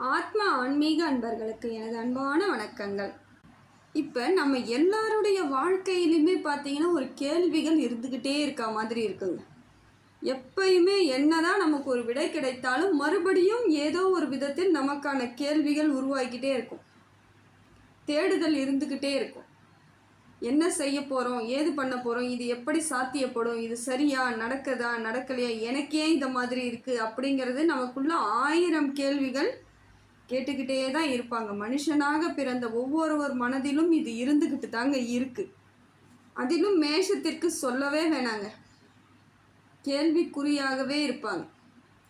ஆத்ம ஆன்மீக அன்பர்களுக்கு எனது அன்பான வணக்கங்கள். இப்போ நம்ம எல்லாருடைய வாழ்க்கையிலுமே பார்த்தீங்கன்னா ஒரு கேள்விகள் இருந்துக்கிட்டே இருக்க மாதிரி இருக்குங்க எப்பயுமே என்னதான் நமக்கு ஒரு விடை கிடைத்தாலும் மறுபடியும் ஏதோ ஒரு விதத்தில் நமக்கான கேள்விகள் உருவாகிக்கிட்டே இருக்கும். தேடுதல் இருந்துக்கிட்டே இருக்கும். என்ன செய்ய போகிறோம் ஏது பண்ண போகிறோம் இது எப்படி சாத்தியப்படும் இது சரியா நடக்குதா நடக்கலையா எனக்கே இந்த மாதிரி இருக்குது அப்படிங்கிறது நமக்குள்ள ஆயிரம் கேள்விகள் கேட்டுக்கிட்டே தான் இருப்பாங்க. மனுஷனாக பிறந்த ஒவ்வொருவர் மனதிலும் இது இருந்துக்கிட்டு தாங்க இருக்குது அதிலும் மேஷத்திற்கு சொல்லவே வேணாங்க. கேள்விக்குறியாகவே இருப்பாங்க.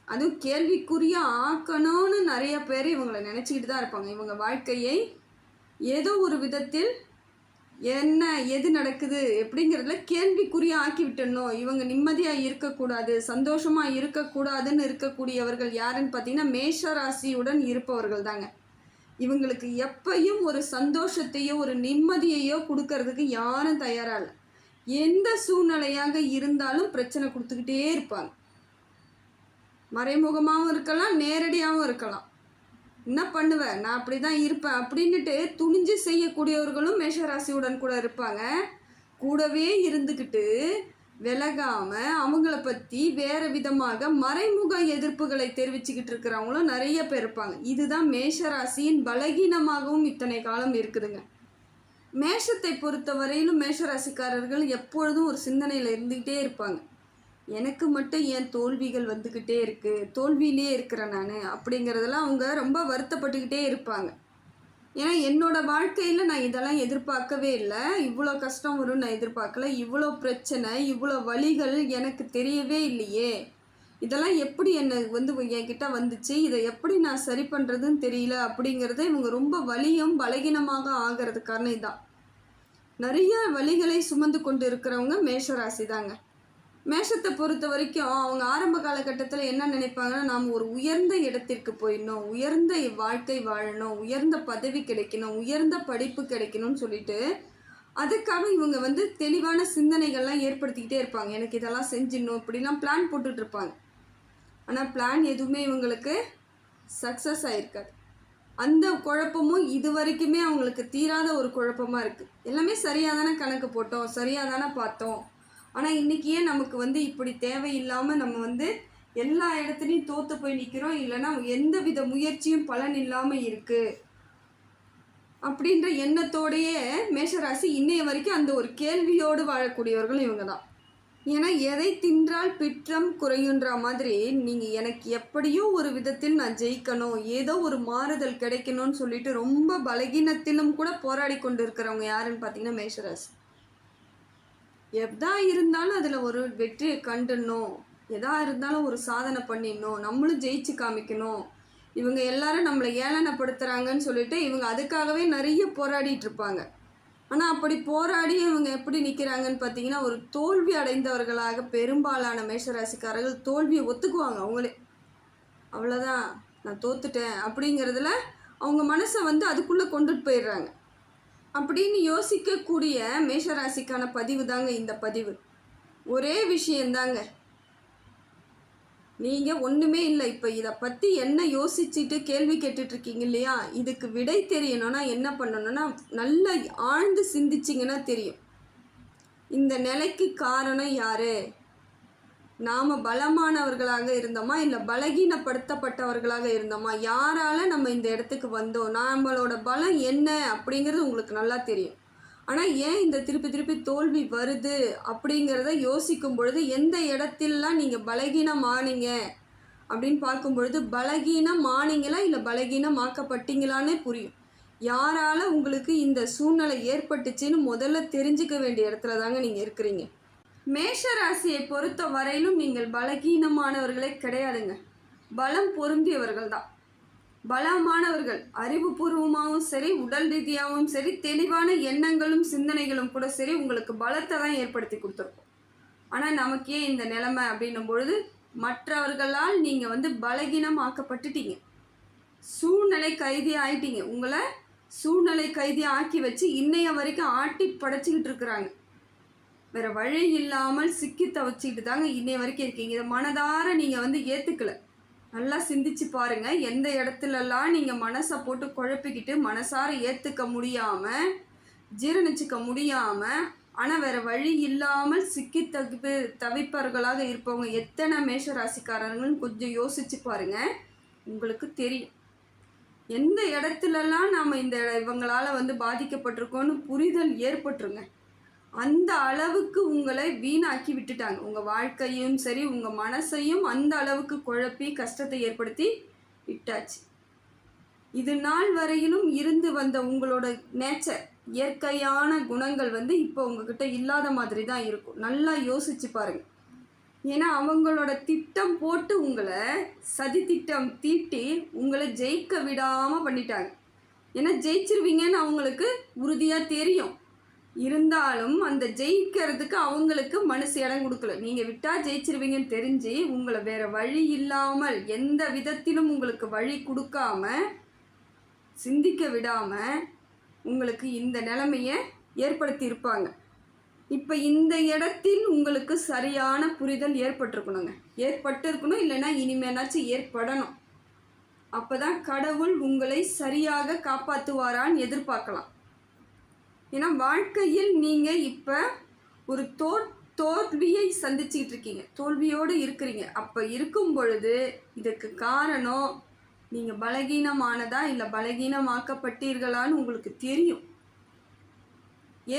அதுவும் கேள்விக்குறியாக ஆக்கணும்னு நிறைய பேர் இவங்களை நினச்சிக்கிட்டு தான் இருப்பாங்க. இவங்க வாழ்க்கையை ஏதோ ஒரு விதத்தில் என்ன எது நடக்குது? எப்படிங்கிறதுல கேள்விக்குறியா ஆக்கி விட்டணும் இவங்க நிம்மதியாக இருக்கக்கூடாது சந்தோஷமாக இருக்கக்கூடாதுன்னு இருக்கக்கூடியவர்கள் யாருன்னு பார்த்தீங்கன்னா மேஷ ராசியுடன் இருப்பவர்கள் தாங்க இவங்களுக்கு எப்பையும் ஒரு சந்தோஷத்தையோ ஒரு நிம்மதியையோ கொடுக்கறதுக்கு யாரும் தயாராக இல்லை. எந்த சூழ்நிலையாக இருந்தாலும் பிரச்சனை கொடுத்துக்கிட்டே இருப்பாங்க. மறைமுகமாகவும் இருக்கலாம் நேரடியாகவும் இருக்கலாம். என்ன பண்ணுவேன் நான் அப்படி தான் இருப்பேன். அப்படின்னுட்டு துணிஞ்சு செய்யக்கூடியவர்களும் மேஷராசியுடன் கூட இருப்பாங்க. கூடவே இருந்துக்கிட்டு விலகாம அவங்கள பற்றி வேறு விதமாக மறைமுக எதிர்ப்புகளை தெரிவிச்சுக்கிட்டு இருக்கிறவங்களும் நிறைய பேர் இருப்பாங்க. இதுதான் மேஷராசியின் பலகீனமாகவும் இத்தனை காலம் இருக்குதுங்க. மேஷத்தை பொறுத்த வரையிலும் மேஷராசிக்காரர்கள் எப்பொழுதும் ஒரு சிந்தனையில் இருந்துக்கிட்டே இருப்பாங்க. எனக்கு மட்டும் ஏன் தோல்விகள் வந்துக்கிட்டே இருக்குது தோல்வியிலே இருக்கிறேன் நான். அப்படிங்கிறதெல்லாம் அவங்க ரொம்ப வருத்தப்பட்டுக்கிட்டே இருப்பாங்க. ஏன்னா என்னோட வாழ்க்கையில் நான் இதெல்லாம் எதிர்பார்க்கவே இல்லை. இவ்வளோ கஷ்டம் வரும்னு நான் எதிர்பார்க்கல. இவ்வளோ பிரச்சனை இவ்வளோ வழிகள் எனக்கு தெரியவே இல்லையே. இதெல்லாம் எப்படி என்னை வந்து என்கிட்ட வந்துச்சு? இதை எப்படி நான் சரி பண்ணுறதுன்னு தெரியல. அப்படிங்கிறத இவங்க ரொம்ப வலியும் பலகீனமாக ஆகிறதுக்கான இதான். நிறைய வழிகளை சுமந்து கொண்டு இருக்கிறவங்க மேஷராசி தாங்க மேஷத்தை பொறுத்த வரைக்கும் அவங்க ஆரம்ப காலகட்டத்தில் என்ன நினைப்பாங்கன்னா நாம் ஒரு உயர்ந்த இடத்திற்கு போயிடணும். உயர்ந்த வாழ்க்கை வாழணும். உயர்ந்த பதவி கிடைக்கணும். உயர்ந்த படிப்பு கிடைக்கணும்னு சொல்லிட்டு அதுக்காக இவங்க வந்து தெளிவான சிந்தனைகள்லாம் ஏற்படுத்திக்கிட்டே இருப்பாங்க. எனக்கு இதெல்லாம் செஞ்சிடணும். இப்படிலாம் பிளான் போட்டுட்டு இருப்பாங்க. ஆனால் பிளான் எதுவுமே இவங்களுக்கு சக்ஸஸ் ஆகிருக்காது அந்த குழப்பமும் இது வரைக்குமே அவங்களுக்கு தீராத ஒரு குழப்பமாக இருக்குது எல்லாமே சரியாக தானே கணக்கு போட்டோம். சரியாக தானே பார்த்தோம். ஆனால் இன்றைக்கி ஏன் நமக்கு வந்து இப்படி தேவையில்லாமல் நம்ம வந்து எல்லா இடத்துலையும் தோற்று போய் நிற்கிறோம் இல்லைன்னா எந்த வித முயற்சியும் பலன் இல்லாமல் இருக்குது அப்படின்ற எண்ணத்தோடையே மேஷராசி இன்னைய வரைக்கும் அந்த ஒரு கேள்வியோடு வாழக்கூடியவர்கள் இவங்க தான் ஏன்னா எதை தின்றால் பிற்றம் குறையுன்ற மாதிரி நீங்கள் எனக்கு எப்படியோ ஒரு விதத்தில் நான் ஜெயிக்கணும் ஏதோ ஒரு மாறுதல் கிடைக்கணும்னு சொல்லிட்டு ரொம்ப பலகீனத்திலும் கூட போராடி கொண்டு இருக்கிறவங்க யாருன்னு பார்த்தீங்கன்னா மேஷராசி. எதா இருந்தாலும் அதில் ஒரு வெற்றியை கண்டுடணும். எதா இருந்தாலும் ஒரு சாதனை பண்ணிடணும். நம்மளும் ஜெயிச்சு காமிக்கணும். இவங்க எல்லாரும் நம்மளை ஏளனப்படுத்துகிறாங்கன்னு சொல்லிட்டு இவங்க அதுக்காகவே நிறைய போராடிட்டு இருப்பாங்க. ஆனால் அப்படி போராடி இவங்க எப்படி நிற்கிறாங்கன்னு பார்த்தீங்கன்னா ஒரு தோல்வி அடைந்தவர்களாக பெரும்பாலான மேஷராசிக்காரர்கள் தோல்வியை ஒத்துக்குவாங்க அவங்களே. அவ்வளோதான் நான் தோத்துட்டேன் அப்படிங்கிறதுல அவங்க மனசை வந்து அதுக்குள்ளே கொண்டுட்டு போயிடுறாங்க. அப்படின்னு யோசிக்கக்கூடிய மேஷராசிக்கான பதிவு தாங்க இந்த பதிவு. ஒரே விஷயந்தாங்க. நீங்கள் ஒன்றுமே இல்லை. இப்போ இதை பற்றி என்ன யோசிச்சுட்டு கேள்வி கேட்டுட்ருக்கீங்க இல்லையா? இதுக்கு விடை தெரியணும்னா என்ன பண்ணணும்னா நல்லா ஆழ்ந்து சிந்திச்சிங்கன்னா தெரியும். இந்த நிலைக்கு காரணம் யார்? நாம் பலமானவர்களாக இருந்தோமா? இல்லை பலகீனப்படுத்தப்பட்டவர்களாக இருந்தோமா? யாரால் நம்ம இந்த இடத்துக்கு வந்தோம்? நம்மளோட பலம் என்ன அப்படிங்கிறது உங்களுக்கு நல்லா தெரியும். ஆனால் ஏன் இந்த திருப்பி திருப்பி தோல்வி வருது அப்படிங்கிறத யோசிக்கும் பொழுது எந்த இடத்திலலாம் நீங்கள் பலகீனமானீங்க அப்படின்னு பார்க்கும் பொழுது பலகீனமானீங்களா? இல்லை பலகீனமாக்கப்பட்டீங்களானே புரியும். யாரால் உங்களுக்கு இந்த சூழ்நிலை ஏற்பட்டுச்சின்னு முதல்ல தெரிஞ்சுக்க வேண்டிய இடத்துல தாங்க நீங்கள் இருக்கிறீங்க. மேஷ ராசியை பொறுத்த வரையிலும் நீங்கள் பலகீனமானவர்களே கிடையாதுங்க. பலம் பொருந்தியவர்கள் தான் பலமானவர்கள் அறிவுபூர்வமாகவும் சரி உடல் ரீதியாகவும் சரி தெளிவான எண்ணங்களும் சிந்தனைகளும் கூட சரி உங்களுக்கு பலத்தை தான் ஏற்படுத்தி கொடுத்துருக்கோம். ஆனால் நமக்கே இந்த நிலைமை அப்படின்னும் பொழுது மற்றவர்களால் நீங்கள் வந்து பலகீனம் ஆக்கப்பட்டுட்டீங்க சூழ்நிலை கைதி ஆயிட்டீங்க. உங்களை சூழ்நிலை கைதி ஆக்கி வச்சு இன்னைய வரைக்கும் ஆட்டி படைச்சிக்கிட்டு இருக்கிறாங்க. வேற வழி இல்லாமல் சிக்கி தவச்சிக்கிட்டு தாங்க இன்னைய வரைக்கும் இருக்கீங்க. இதை மனதார நீங்கள் வந்து ஏற்றுக்கல நல்லா சிந்திச்சு பாருங்க. எந்த இடத்துலலாம் நீங்கள் மனசை போட்டு குழப்பிக்கிட்டு மனசார ஏற்றுக்க முடியாமல் ஜீரணிச்சுக்க முடியாமல் ஆனால் வேற வழி இல்லாமல் சிக்கி தவிப்பு தவிப்பவர்களாக இருப்பவங்க எத்தனை மேஷ ராசிக்காரங்கன்னு கொஞ்சம் யோசிச்சு பாருங்க. உங்களுக்கு தெரியும். எந்த இடத்துலலாம் நாம் இந்த இவங்களால் வந்து பாதிக்கப்பட்டிருக்கோன்னு புரிதல் ஏற்பட்டுருங்க. அந்த அளவுக்கு உங்களை வீணாக்கி விட்டுட்டாங்க. உங்கள் வாழ்க்கையும் சரி உங்கள் மனசையும் அந்த அளவுக்கு குழப்பி கஷ்டத்தை ஏற்படுத்தி விட்டாச்சு. இது நாள் வரையிலும் இருந்து வந்த உங்களோட நேச்சர் இயற்கையான குணங்கள் வந்து இப்போ உங்ககிட்ட இல்லாத மாதிரி தான் இருக்கும். நல்லா யோசிச்சு பாருங்க. ஏன்னா அவங்களோட திட்டம் போட்டு உங்களை சதி திட்டம் தீட்டி உங்களை ஜெயிக்க விடாமல் பண்ணிட்டாங்க. ஏன்னா ஜெயிச்சிருவீங்கன்னு அவங்களுக்கு உறுதியாக தெரியும். இருந்தாலும் அந்த ஜெயிக்கிறதுக்கு அவங்களுக்கு மனசு இடம் கொடுக்கல. நீங்கள் விட்டால் ஜெயிச்சிருவீங்கன்னு தெரிஞ்சு உங்களை வேற வழி இல்லாமல் எந்த விதத்திலும் உங்களுக்கு வழி கொடுக்காம சிந்திக்க விடாமல் உங்களுக்கு இந்த நிலைமையை ஏற்படுத்தி இருப்பாங்க இப்போ இந்த இடத்தில் உங்களுக்கு சரியான புரிதல் ஏற்பட்டிருக்கணுங்க. ஏற்பட்டு இருக்கணும் இல்லைன்னா இனிமேனாச்சும் ஏற்படணும். அப்போ தான் கடவுள் உங்களை சரியாக காப்பாற்றுவாரான்னு எதிர்பார்க்கலாம். ஏன்னா வாழ்க்கையில் நீங்கள் இப்போ ஒரு தோ தோல்வியை சந்திச்சுக்கிட்டு இருக்கீங்க. தோல்வியோடு இருக்கிறீங்க. அப்போ இருக்கும் பொழுது இதுக்கு காரணம் நீங்கள் பலகீனமானதா இல்லை பலகீனமாக்கப்பட்டீர்களான்னு உங்களுக்கு தெரியும்.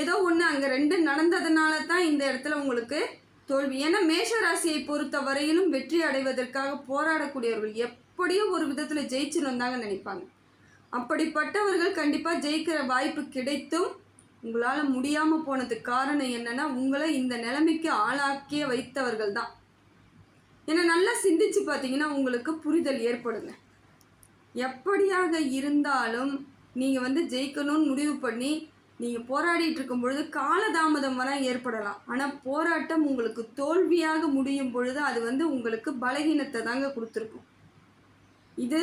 ஏதோ ஒன்று அங்கே ரெண்டு நடந்ததுனால தான் இந்த இடத்துல உங்களுக்கு தோல்வி. ஏன்னா மேஷ ராசியை பொறுத்த வரையிலும் வெற்றி அடைவதற்காக போராடக்கூடியவர்கள் எப்படியும் ஒரு விதத்தில் ஜெயிச்சுன்னு தாங்க நினைப்பாங்க. அப்படிப்பட்டவர்கள் கண்டிப்பாக ஜெயிக்கிற வாய்ப்பு கிடைத்தும் உங்களால் முடியாமல் போனதுக்கு காரணம் என்னென்னா உங்களை இந்த நிலைமைக்கு ஆளாக்கிய வைத்தவர்கள் தான் ஏன்னா நல்லா சிந்திச்சு பார்த்தீங்கன்னா உங்களுக்கு புரிதல் ஏற்படுங்க. எப்படியாக இருந்தாலும் நீங்கள் வந்து ஜெயிக்கணும்னு முடிவு பண்ணி நீங்கள் போராடிட்டு இருக்கும் பொழுது காலதாமதம் வர ஏற்படலாம். ஆனால் போராட்டம் உங்களுக்கு தோல்வியாக முடியும் பொழுது அது வந்து உங்களுக்கு பலகீனத்தை தாங்க கொடுத்துருக்கும். இது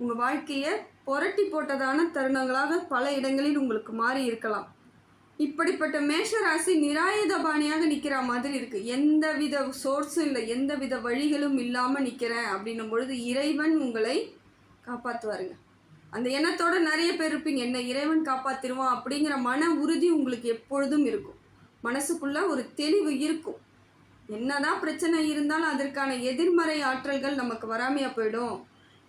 உங்கள் வாழ்க்கையை புரட்டி போட்டதான தருணங்களாக பல இடங்களில் உங்களுக்கு மாறி இருக்கலாம். இப்படிப்பட்ட மேஷராசி நிராயுதபாணியாக நிற்கிற மாதிரி இருக்கு. எந்த வித சோர்ஸும் இல்லை. எந்த வித வழிகளும் இல்லாமல் நிற்கிறேன் அப்படின்னும் பொழுது இறைவன் உங்களை காப்பாற்றுவாருங்க அந்த எண்ணத்தோட நிறைய பேர் இருப்பீங்க. என்ன இறைவன் காப்பாற்றிடுவான் அப்படிங்கிற மன உறுதி உங்களுக்கு எப்பொழுதும் இருக்கும். மனசுக்குள்ளே ஒரு தெளிவு இருக்கும். என்னதான் பிரச்சனை இருந்தாலும் அதற்கான எதிர்மறை ஆற்றல்கள் நமக்கு வராமையாக போயிடும்.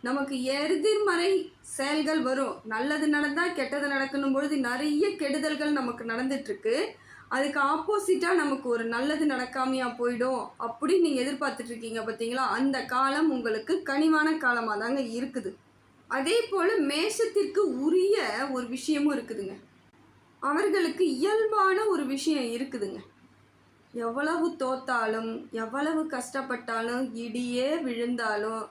நமக்கு எதிர்மறை செயல்கள் வரும். நல்லது நடந்தால் கெட்டது நடக்கணும் பொழுது நிறைய கெடுதல்கள் நமக்கு நடந்துட்டுருக்கு. அதுக்கு ஆப்போசிட்டாக நமக்கு ஒரு நல்லது நடக்காமையா போயிடும் அப்படின்னு நீங்கள் எதிர்பார்த்துட்ருக்கீங்க பார்த்தீங்களா அந்த காலம் உங்களுக்கு கனிவான காலமாக தாங்க இருக்குது. அதே போல் மேஷத்திற்கு உரிய ஒரு விஷயமும் இருக்குதுங்க. அவர்களுக்கு இயல்பான ஒரு விஷயம் இருக்குதுங்க. எவ்வளவு தோத்தாலும் எவ்வளவு கஷ்டப்பட்டாலும் இடியே விழுந்தாலும்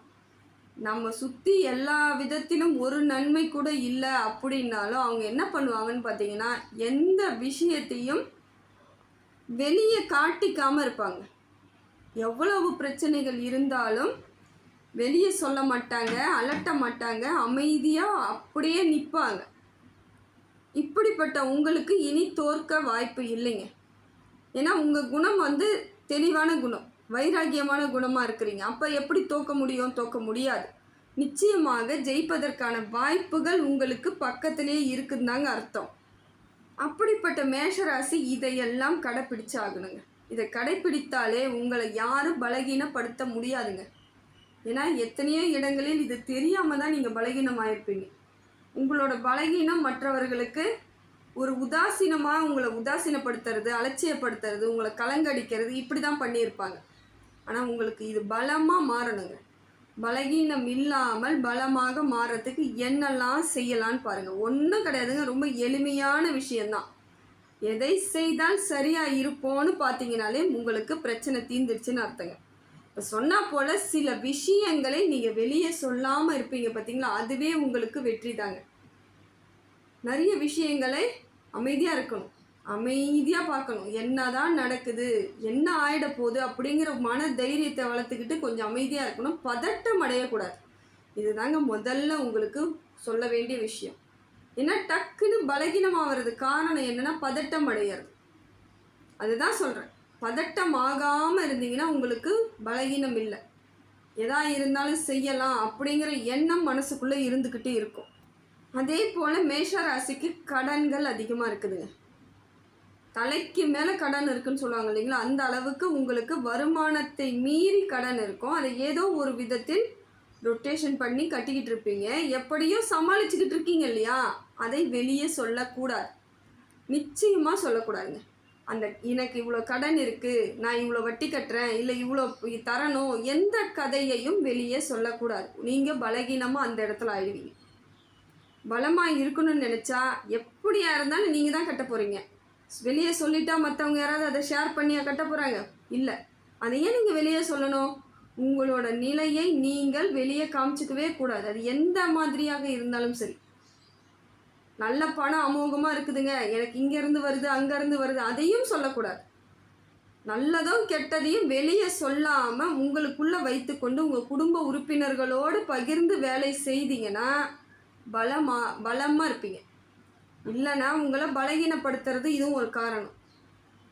நம்ம சுற்றி எல்லா விதத்திலும் ஒரு நன்மை கூட இல்லை அப்படின்னாலும் அவங்க என்ன பண்ணுவாங்கன்னு பார்த்தீங்கன்னா எந்த விஷயத்தையும் வெளியே காட்டிக்காமல் இருப்பாங்க. எவ்வளவு பிரச்சனைகள் இருந்தாலும் வெளியே சொல்ல மாட்டாங்க அலட்ட மாட்டாங்க அமைதியாக அப்படியே நிற்பாங்க இப்படிப்பட்ட உங்களுக்கு இனி தோற்க வாய்ப்பு இல்லைங்க. ஏன்னா உங்கள் குணம் வந்து தெளிவான குணம். வைராகியமான குணமாக இருக்கிறீங்க. அப்போ எப்படி தோக்க முடியும்? தோக்க முடியாது. நிச்சயமாக ஜெயிப்பதற்கான வாய்ப்புகள் உங்களுக்கு பக்கத்திலே இருக்குதுதாங்க அர்த்தம். அப்படிப்பட்ட மேஷராசி இதையெல்லாம் கடைப்பிடிச்சாகணுங்க. இதை கடைப்பிடித்தாலே உங்களை யாரும் பலகீனப்படுத்த முடியாதுங்க. ஏன்னா எத்தனையோ இடங்களில் இது தெரியாமல் தான் நீங்கள் பலகீனமாயிருப்பீங்க. உங்களோட பலகீனம் மற்றவர்களுக்கு ஒரு உதாசீனமாக உங்களை உதாசீனப்படுத்துறது அலட்சியப்படுத்துறது உங்களை கலங்கடிக்கிறது இப்படி தான் பண்ணியிருப்பாங்க. ஆனால் உங்களுக்கு இது பலமாக மாறணுங்க. பலகீனம் இல்லாமல் பலமாக மாறத்துக்கு என்னெல்லாம் செய்யலான்னு பாருங்கள் ஒன்றும் கிடையாதுங்க. ரொம்ப எளிமையான விஷயந்தான் எதை செய்தால் சரியாக இருப்போன்னு பார்த்தீங்கனாலே உங்களுக்கு பிரச்சனை தீந்துருச்சுன்னு அர்த்தங்க. இப்போ சொன்னால் போல் சில விஷயங்களை நீங்கள் வெளியே சொல்லாமல் இருப்பீங்க பார்த்தீங்களா அதுவே உங்களுக்கு வெற்றி தாங்க நிறைய விஷயங்களை அமைதியாக இருக்கணும். அமைதியாக பார்க்கணும். என்னதான் நடக்குது என்ன ஆகிட போகுது அப்படிங்கிற மன தைரியத்தை வளர்த்துக்கிட்டு கொஞ்சம் அமைதியாக இருக்கணும். பதட்டம் அடையக்கூடாது. இதுதாங்க முதல்ல உங்களுக்கு சொல்ல வேண்டிய விஷயம். ஏன்னா டக்குன்னு பலகீனமாகிறது காரணம் என்னென்னா பதட்டம் அடையிறது. அதுதான் சொல்கிறேன் பதட்டம் ஆகாமல் இருந்தீங்கன்னா உங்களுக்கு பலகீனம் இல்லை. எதா இருந்தாலும் செய்யலாம் அப்படிங்கிற எண்ணம் மனசுக்குள்ளே இருந்துக்கிட்டே இருக்கும். அதே போல் மேஷராசிக்கு கடன்கள் அதிகமாக இருக்குதுங்க. தலைக்கு மேலே கடன் இருக்குன்னு சொல்லுவாங்க இல்லைங்களா? அந்த அளவுக்கு உங்களுக்கு வருமானத்தை மீறி கடன் இருக்கும். அதை ஏதோ ஒரு விதத்தில் ரொட்டேஷன் பண்ணி கட்டிக்கிட்டு இருப்பீங்க. எப்படியோ சமாளிச்சுக்கிட்டு இருக்கீங்க இல்லையா? அதை வெளியே சொல்லக்கூடாது. நிச்சயமாக சொல்லக்கூடாதுங்க. அந்த எனக்கு இவ்வளோ கடன் இருக்குது நான் இவ்வளோ வட்டி கட்டுறேன் இல்லை இவ்வளோ தரணும் எந்த கதையையும் வெளியே சொல்லக்கூடாது. நீங்கள் பலகீனமாக அந்த இடத்துல ஆயிடுவீங்க. பலமாக இருக்கணும்னு நினச்சா எப்படியா இருந்தாலும் நீங்கள் தான் கட்ட போகிறீங்க வெளியே சொல்லிட்டா மற்றவங்க யாராவது அதை ஷேர் பண்ணியா கட்ட போகிறாங்க இல்லை. அதை ஏன் நீங்கள் வெளியே சொல்லணும்? உங்களோட நிலையை நீங்கள் வெளியே காமிச்சிக்கவே கூடாது. அது எந்த மாதிரியாக இருந்தாலும் சரி. நல்ல பணம் அமோகமாக இருக்குதுங்க. எனக்கு இங்கேருந்து வருது அங்கேருந்து வருது. அதையும் சொல்லக்கூடாது. நல்லதும் கெட்டதையும் வெளியே சொல்லாமல் உங்களுக்குள்ளே வைத்துக்கொண்டு உங்கள் குடும்ப உறுப்பினர்களோடு பகிர்ந்து வேலை செய்தீங்கன்னா பலமாக பலமாக இருப்பீங்க. இல்லைன்னா உங்களை பலகீனப்படுத்துறது இதுவும் ஒரு காரணம்.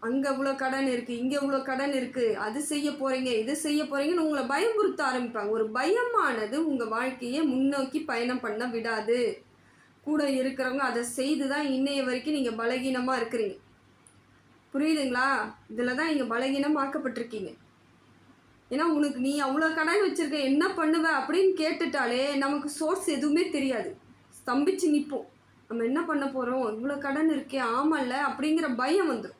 அங்கே இவ்வளோ கடன் இருக்குது இங்கே இவ்வளோ கடன் இருக்குது அது செய்ய போகிறீங்க இது செய்ய போகிறீங்கன்னு உங்களை பயமுறுத்த ஆரம்பிப்பாங்க. ஒரு பயமானது உங்கள் வாழ்க்கையை முன்னோக்கி பயணம் பண்ண விடாது. கூட இருக்கிறவங்க அதை செய்து தான் இன்னைய வரைக்கும் நீங்கள் பலகீனமாக இருக்கிறீங்க. புரியுதுங்களா? இதில் தான் நீங்கள் பலகீனமாக்கப்பட்டிருக்கீங்க. ஏன்னா உனக்கு நீ அவ்வளோ கடன் வச்சுருக்க என்ன பண்ணுவ அப்படின்னு கேட்டுட்டாலே நமக்கு சோர்ஸ் எதுவுமே தெரியாது. ஸ்தம்பிச்சு நிற்போம் நம்ம என்ன பண்ண போகிறோம் இவ்வளோ கடன் இருக்கே ஆமல்ல? அப்படிங்கிற பயம் வந்துடும்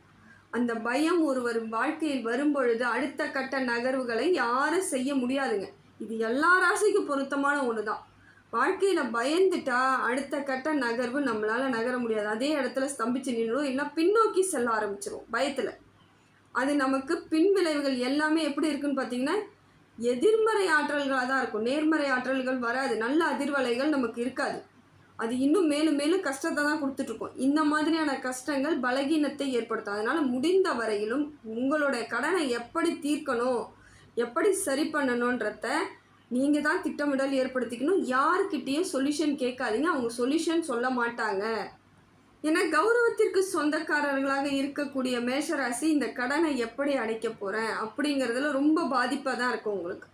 அந்த பயம் ஒருவர் வாழ்க்கையில் வரும்பொழுது அடுத்த கட்ட நகர்வுகளை யாரும் செய்ய முடியாதுங்க. இது எல்லா ராசிக்கும் பொருத்தமான ஒன்று தான் வாழ்க்கையில் பயந்துட்டா அடுத்த கட்ட நகர்வு நம்மளால் நகர முடியாது. அதே இடத்துல ஸ்தம்பிச்சு நின்றுடும் இல்லை பின்னோக்கி செல்ல ஆரம்பிச்சிடும் பயத்தில். அது நமக்கு பின் விளைவுகள் எல்லாமே எப்படி இருக்குன்னு பார்த்தீங்கன்னா எதிர்மறை ஆற்றல்களாக தான் இருக்கும். நேர்மறை ஆற்றல்கள் வராது. நல்ல அதிர்வலைகள் நமக்கு இருக்காது. அது இன்னும் மேலும் மேலும் கஷ்டத்தை தான் கொடுத்துட்ருக்கோம். இந்த மாதிரியான கஷ்டங்கள் பலகீனத்தை ஏற்படுத்தும். அதனால் முடிந்த வரையிலும் உங்களுடைய கடனை எப்படி தீர்க்கணும் எப்படி சரி பண்ணணுன்றத நீங்கள் தான் திட்டமிடல் ஏற்படுத்திக்கணும். யாருக்கிட்டேயும் சொல்யூஷன் கேட்காதீங்க. அவங்க சொல்யூஷன் சொல்ல மாட்டாங்க. ஏன்னா கௌரவத்திற்கு சொந்தக்காரர்களாக இருக்கக்கூடிய மேஷராசி இந்த கடனை எப்படி அடைக்க போகிறேன் அப்படிங்கிறதுல ரொம்ப பாதிப்பாக தான் இருக்கும் உங்களுக்கு.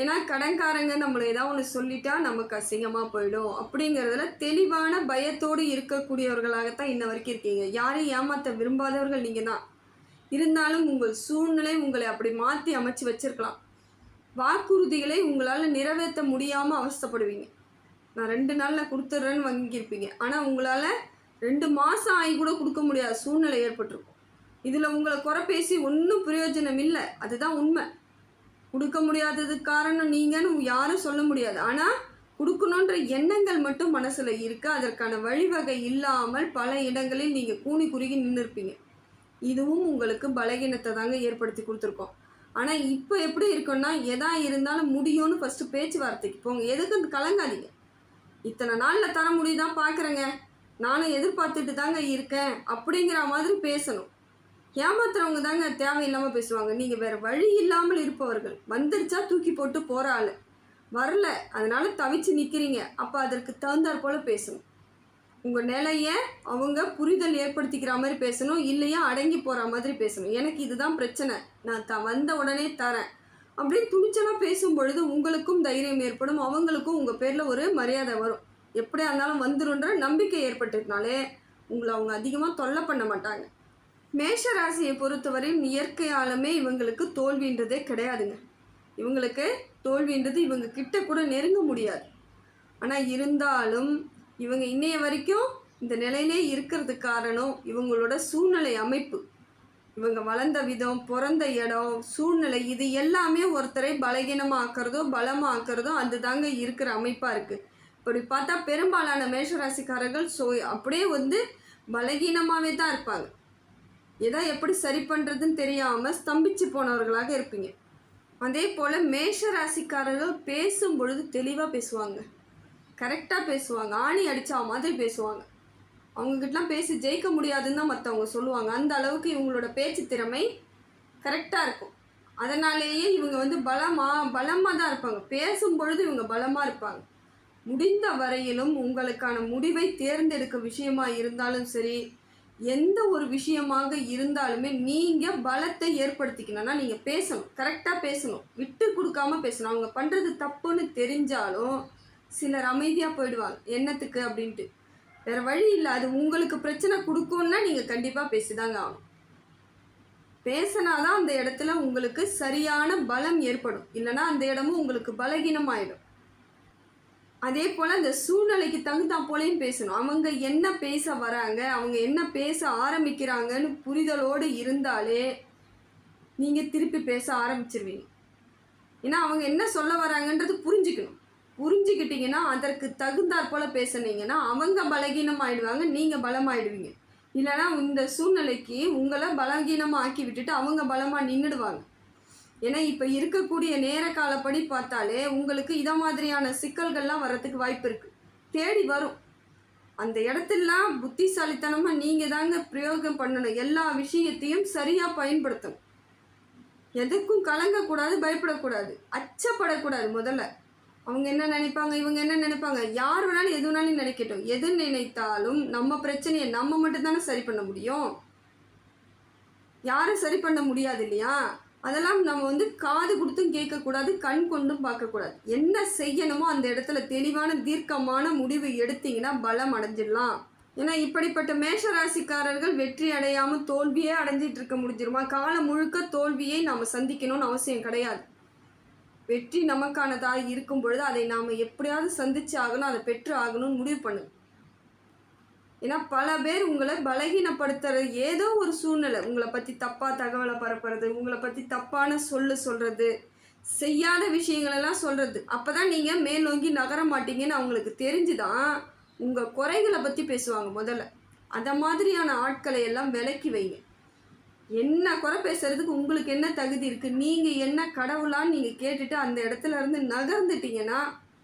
ஏன்னா கடன்காரங்க நம்மளை ஏதாவது ஒன்று சொல்லிட்டா நமக்கு அசிங்கமாக போயிடும். அப்படிங்கிறதுல தெளிவான பயத்தோடு இருக்கக்கூடியவர்களாகத்தான் இன்ன வரைக்கும் இருக்கீங்க. யாரையும் ஏமாற்ற விரும்பாதவர்கள் நீங்கள் தான் இருந்தாலும் உங்கள் சூழ்நிலை உங்களை அப்படி மாற்றி அமைச்சு வச்சிருக்கலாம். வாக்குறுதிகளை உங்களால் நிறைவேற்ற முடியாமல் அவஸ்தைப்படுவீங்க. நான் ரெண்டு நாளில் கொடுத்துட்றேன்னு வாங்கியிருப்பீங்க. ஆனால் உங்களால் ரெண்டு மாதம் ஆகி கூட கொடுக்க முடியாத சூழ்நிலை ஏற்பட்டிருக்கும். இதில் உங்களை குறை பேசி ஒன்றும் பிரயோஜனம் இல்லை. அதுதான் உண்மை. கொடுக்க முடியாததுக்கு காரணம் நீங்கன்னு யாரும் சொல்ல முடியாது. ஆனால் கொடுக்கணுன்ற எண்ணங்கள் மட்டும் மனசில் இருக்கு. அதற்கான வழிவகை இல்லாமல் பல இடங்களில் நீங்கள் கூனி குறுகி நின்றுருப்பீங்க இதுவும் உங்களுக்கு பலகீனத்தை தாங்க ஏற்படுத்தி கொடுத்துருக்கோம். ஆனால் இப்போ எப்படி இருக்குன்னா எதா இருந்தாலும் முடியும்னு ஃபஸ்ட்டு பேச்சுவார்த்தைக்கு போங்க. எதுக்கு கலங்காதீங்க. இத்தனை நாளில் தர முடியுதான் பார்க்குறேங்க நானும் எதிர்பார்த்துட்டு தாங்க இருக்கேன். அப்படிங்கிற மாதிரி பேசணும். ஏமாத்துறவங்க தாங்க தேவையில்லாமல் பேசுவாங்க. நீங்கள் வேறு வழி இல்லாமல் இருப்பவர்கள். வந்துருச்சா தூக்கி போட்டு போகிற ஆள். வரல. அதனால் தவிச்சு நிற்கிறீங்க அப்போ அதற்கு தகுந்தாற் போல் பேசணும் உங்கள் நிலையை அவங்க புரிதல் ஏற்படுத்திக்கிற மாதிரி பேசணும். இல்லையா அடங்கி போகிற மாதிரி பேசணும். எனக்கு இதுதான் பிரச்சனை. நான் த வந்த உடனே தரேன். அப்படின்னு துணிச்சலாக பேசும் பொழுது உங்களுக்கும் தைரியம் ஏற்படும். அவங்களுக்கும் உங்கள் பேரில் ஒரு மரியாதை வரும். எப்படியா இருந்தாலும் வந்துருன்ற நம்பிக்கை ஏற்பட்டதுனாலே உங்களை அவங்க அதிகமாக தொல்லை பண்ண மாட்டாங்க. மேஷ ராசியை பொறுத்தவரையும் இயற்கையாலுமே இவங்களுக்கு தோல்வின்றதே கிடையாதுங்க. இவங்களுக்கு தோல்வின்றது இவங்க கிட்ட கூட நெருங்க முடியாது. ஆனால் இருந்தாலும் இவங்க இன்னைய வரைக்கும் இந்த நிலையிலே இருக்கிறதுக்கு காரணம் இவங்களோட சூழ்நிலை அமைப்பு. இவங்க வளர்ந்த விதம் பிறந்த இடம் சூழ்நிலை இது எல்லாமே ஒருத்தரை பலகீனமாக்குறதோ பலமாக்குறதோ அது தாங்க இருக்கிற அமைப்பாக இருக்குது இப்படி பார்த்தா பெரும்பாலான மேஷராசிக்காரர்கள் சோ அப்படியே வந்து பலகீனமாகவே தான் இருப்பாங்க. எதை எப்படி சரி பண்ணுறதுன்னு தெரியாமல் ஸ்தம்பிச்சு போனவர்களாக இருப்பீங்க. அதே போல் மேஷ ராசிக்காரர்கள் பேசும் பொழுது தெளிவாக பேசுவாங்க. கரெக்டாக பேசுவாங்க. ஆணி அடித்தா மாதிரி பேசுவாங்க. அவங்கக்கிட்டலாம் பேசி ஜெயிக்க முடியாதுன்னு தான் மற்றவங்க சொல்லுவாங்க. அந்த அளவுக்கு இவங்களோட பேச்சு திறமை கரெக்டாக இருக்கும். அதனாலேயே இவங்க வந்து பலமாக பலமாக தான் இருப்பாங்க. பேசும் பொழுது இவங்க பலமாக இருப்பாங்க. முடிந்த வரையிலும் உங்களுக்கான முடிவை தேர்ந்தெடுக்க விஷயமா இருந்தாலும் சரி எந்த ஒரு விஷயமாக இருந்தாலுமே நீங்கள் பலத்தை ஏற்படுத்திக்கணும்னா நீங்கள் பேசணும். கரெக்டாக பேசணும். விட்டு கொடுக்காம பேசணும். அவங்க பண்ணுறது தப்புன்னு தெரிஞ்சாலும் சிலர் அமைதியாக போயிடுவாங்க. என்னத்துக்கு அப்படின்ட்டு. வேறு வழி இல்லை. அது உங்களுக்கு பிரச்சனை கொடுக்கும்னா நீங்கள் கண்டிப்பாக பேசிதாங்க ஆகணும். பேசினாதான் அந்த இடத்துல உங்களுக்கு சரியான பலம் ஏற்படும். இல்லைன்னா அந்த இடமும் உங்களுக்கு பலகீனமாயிடும். அதே போல் அந்த சூழ்நிலைக்கு தகுந்தா போலையும் பேசணும். அவங்க என்ன பேச வராங்க அவங்க என்ன பேச ஆரம்பிக்கிறாங்கன்னு புரிதலோடு இருந்தாலே நீங்கள் திருப்பி பேச ஆரம்பிச்சிருவீங்க. ஏன்னா அவங்க என்ன சொல்ல வராங்கன்றது புரிஞ்சுக்கணும். புரிஞ்சுக்கிட்டீங்கன்னா அதற்கு தகுந்தாற் போல் பேசுனீங்கன்னா அவங்க பலகீனம் ஆயிடுவாங்க நீங்கள் பலமாயிடுவீங்க. இல்லைன்னா இந்த சூழ்நிலைக்கு உங்களை பலகீனமாக ஆக்கி விட்டுட்டு அவங்க பலமாக நின்றுடுவாங்க ஏன்னா இப்போ இருக்கக்கூடிய நேர காலப்படி பார்த்தாலே உங்களுக்கு இதை மாதிரியான சிக்கல்கள்லாம் வர்றதுக்கு வாய்ப்பு இருக்குது தேடி வரும். அந்த இடத்துலலாம் புத்திசாலித்தனமாக நீங்கள் தாங்க பிரயோகம் பண்ணணும். எல்லா விஷயத்தையும் சரியாக பயன்படுத்தணும். எதுக்கும் கலங்கக்கூடாது பயப்படக்கூடாது. அச்சப்படக்கூடாது முதல்ல. அவங்க என்ன நினைப்பாங்க இவங்க என்ன நினைப்பாங்க? யார் வேணாலும் எது வேணாலும் நினைக்கட்டும். எது நினைத்தாலும் நம்ம பிரச்சனையை நம்ம மட்டும்தானே சரி பண்ண முடியும்? யாரும் சரி பண்ண முடியாது இல்லையா? அதெல்லாம் நம்ம வந்து காது கொடுத்தும் கேட்கக்கூடாது கண் கொண்டும் பார்க்கக்கூடாது. என்ன செய்யணுமோ அந்த இடத்துல தெளிவான தீர்க்கமான முடிவு எடுத்தீங்கன்னா பலம் அடைஞ்சிடலாம். ஏன்னா இப்படிப்பட்ட மேஷராசிக்காரர்கள் வெற்றி அடையாமல் தோல்வியே அடைஞ்சிட்டு இருக்க முடிஞ்சிருமா? காலம் முழுக்க தோல்வியை நாம் சந்திக்கணும்னு அவசியம் கிடையாது. வெற்றி நமக்கானதாக இருக்கும் பொழுது அதை நாம் எப்படியாவது சந்திச்சு ஆகணும் அதை பெற்று ஆகணும்னு முடிவு பண்ணு ஏன்னா பல பேர் உங்களை பலகீனப்படுத்துகிற ஏதோ ஒரு சூழ்நிலை. உங்களை பற்றி தப்பாக தகவலை பரப்புறது உங்களை பற்றி தப்பான சொல்லு சொல்கிறது செய்யாத விஷயங்களெல்லாம் சொல்கிறது அப்போ தான் நீங்கள் மேல் நகர மாட்டீங்கன்னு அவங்களுக்கு தெரிஞ்சுதான் உங்கள் குறைகளை பற்றி பேசுவாங்க முதல்ல. அந்த மாதிரியான ஆட்களை எல்லாம் விலக்கி வைங்க. என்ன குறை பேசுறதுக்கு உங்களுக்கு என்ன தகுதி இருக்குது நீங்கள் என்ன கடவுளான்னு நீங்கள் கேட்டுட்டு அந்த இடத்துல இருந்து நகர்ந்துட்டீங்கன்னா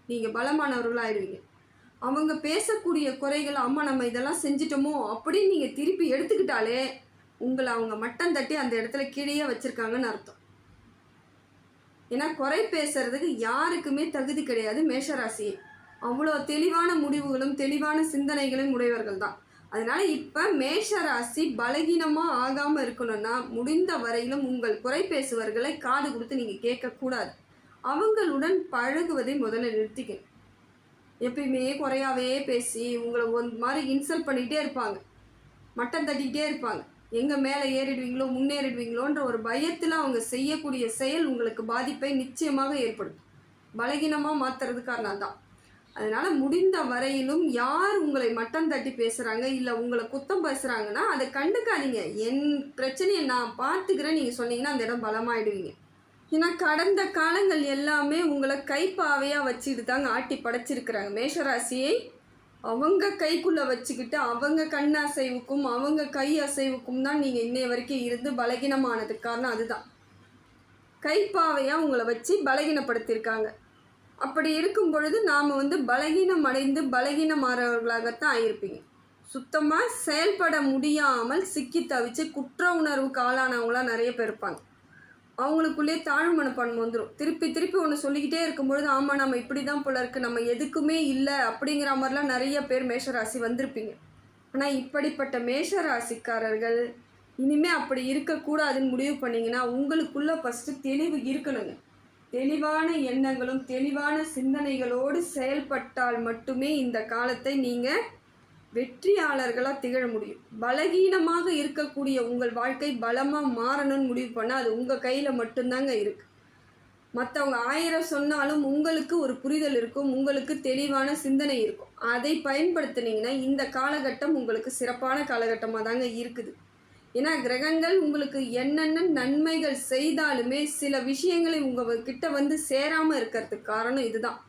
நீங்கள் பலமானவர்களாக ஆயிடுவீங்க அவங்க பேசக்கூடிய குறைகள் அம்மா நம்ம இதெல்லாம் செஞ்சிட்டோமோ அப்படின்னு நீங்கள் திருப்பி எடுத்துக்கிட்டாலே உங்களை அவங்க மட்டம் தட்டி அந்த இடத்துல கீழே வச்சுருக்காங்கன்னு அர்த்தம். ஏன்னா குறை பேசுறதுக்கு யாருக்குமே தகுதி கிடையாது மேஷராசி அவ்வளோ தெளிவான முடிவுகளும் தெளிவான சிந்தனைகளும் உடையவர்கள் தான். அதனால் இப்போ மேஷராசி பலகீனமாக ஆகாமல் இருக்கணும்னா முடிந்த வரையிலும் உங்கள் குறை பேசுவர்களை காது கொடுத்து நீங்கள் கேட்கக்கூடாது. அவங்களுடன் பழகுவதை முதல்ல நிறுத்திக்கணும். எப்பயுமே குறையாவே பேசி உங்களை ஒரு மாதிரி இன்சல்ட் பண்ணிக்கிட்டே இருப்பாங்க. மட்டம் தட்டிக்கிட்டே இருப்பாங்க. எங்கே மேலே ஏறிடுவீங்களோ முன்னேறிடுவீங்களோன்ற ஒரு பயத்தில் அவங்க செய்யக்கூடிய செயல் உங்களுக்கு பாதிப்பை நிச்சயமாக ஏற்படும் பலகீனமாக மாற்றுறதுக்கான தான். அதனால் முடிந்த வரையிலும் யார் உங்களை மட்டம் தட்டி பேசுகிறாங்க இல்லை உங்களை குத்தம் பேசுகிறாங்கன்னா அதை கண்டுக்காதீங்க. என் பிரச்சனையை நான் பார்த்துக்கிறேன் நீங்கள் சொன்னீங்கன்னா அந்த இடம் பலமாயிடுவீங்க. ஏன்னா கடந்த காலங்கள் எல்லாமே உங்களை கைப்பாவையாக வச்சுட்டு தாங்க ஆட்டி படைச்சிருக்கிறாங்க. மேஷராசியை அவங்க கைக்குள்ளே வச்சுக்கிட்டு அவங்க கண் அசைவுக்கும் அவங்க கை அசைவுக்கும் தான் நீங்கள் இன்னைய வரைக்கும் இருந்து பலகீனமானதுக்கு காரணம் அதுதான். கைப்பாவையாக உங்களை வச்சு பலகீனப்படுத்தியிருக்காங்க அப்படி இருக்கும் பொழுது நாம் வந்து பலகீனம் அடைந்து பலகீனமாறவர்களாகத்தான் ஆயிருப்பீங்க. சுத்தமாக செயல்பட முடியாமல் சிக்கி தவிச்சு குற்ற உணர்வுக்கு ஆளானவங்களாம் நிறைய பேர் இருப்பாங்க. அவங்களுக்குள்ளே தாழ்வு மனப்பான்மை வந்துடும் திருப்பி திருப்பி ஒன்று சொல்லிக்கிட்டே இருக்கும்பொழுது ஆமாம் நம்ம இப்படி தான் போல இருக்குது நம்ம எதுக்குமே இல்லை அப்படிங்கிற மாதிரிலாம் நிறைய பேர் மேஷராசி வந்திருப்பீங்க. ஆனால் இப்படிப்பட்ட மேஷராசிக்காரர்கள் இனிமேல் அப்படி இருக்கக்கூடாதுன்னு முடிவு பண்ணிங்கன்னா உங்களுக்குள்ளே ஃபஸ்ட்டு தெளிவு இருக்கணுங்க. தெளிவான எண்ணங்களும் தெளிவான சிந்தனைகளோடு செயல்பட்டால் மட்டுமே இந்த காலத்தை நீங்கள் வெற்றியாளர்களாக திகழ முடியும். பலகீனமாக இருக்கக்கூடிய உங்கள் வாழ்க்கை பலமாக மாறணும்னு முடிவு பண்ணால் அது உங்கள் கையில் மட்டும்தாங்க இருக்குது மற்றவங்க ஆயிரம் சொன்னாலும் உங்களுக்கு ஒரு புரிதல் இருக்கும் உங்களுக்கு தெளிவான சிந்தனை இருக்கும். அதை பயன்படுத்தினீங்கன்னா இந்த காலகட்டம் உங்களுக்கு சிறப்பான காலகட்டமாக தாங்க இருக்குது. ஏன்னா கிரகங்கள் உங்களுக்கு என்னென்ன நன்மைகள் செய்தாலுமே சில விஷயங்களை உங்கள் கிட்ட வந்து சேராமல் இருக்கிறதுக்கு காரணம் இதுதான்.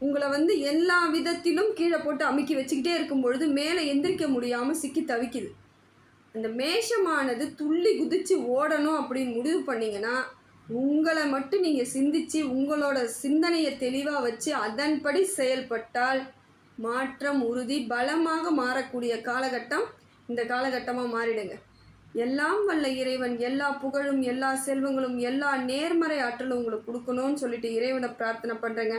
உங்களை வந்து எல்லா விதத்திலும் கீழே போட்டு அமுக்கி வச்சுக்கிட்டே இருக்கும் பொழுது மேலே எந்திரிக்க முடியாமல் சிக்கி தவிக்குது. அந்த மேஷமானது துள்ளி குதித்து ஓடணும் அப்படின்னு முடிவு பண்ணிங்கன்னா உங்களை மட்டும் நீங்கள் சிந்தித்து உங்களோட சிந்தனையை தெளிவாக வச்சு அதன்படி செயல்பட்டால் மாற்றம் உறுதி பலமாக மாறக்கூடிய காலகட்டம் இந்த காலகட்டமாக மாறிடுங்க. எல்லாம் வல்ல இறைவன் எல்லா புகழும் எல்லா செல்வங்களும் எல்லா நேர்மறை ஆற்றலும் உங்களுக்கு கொடுக்கணும்னு சொல்லிட்டு இறைவனை பிரார்த்தனை பண்ணுறேங்க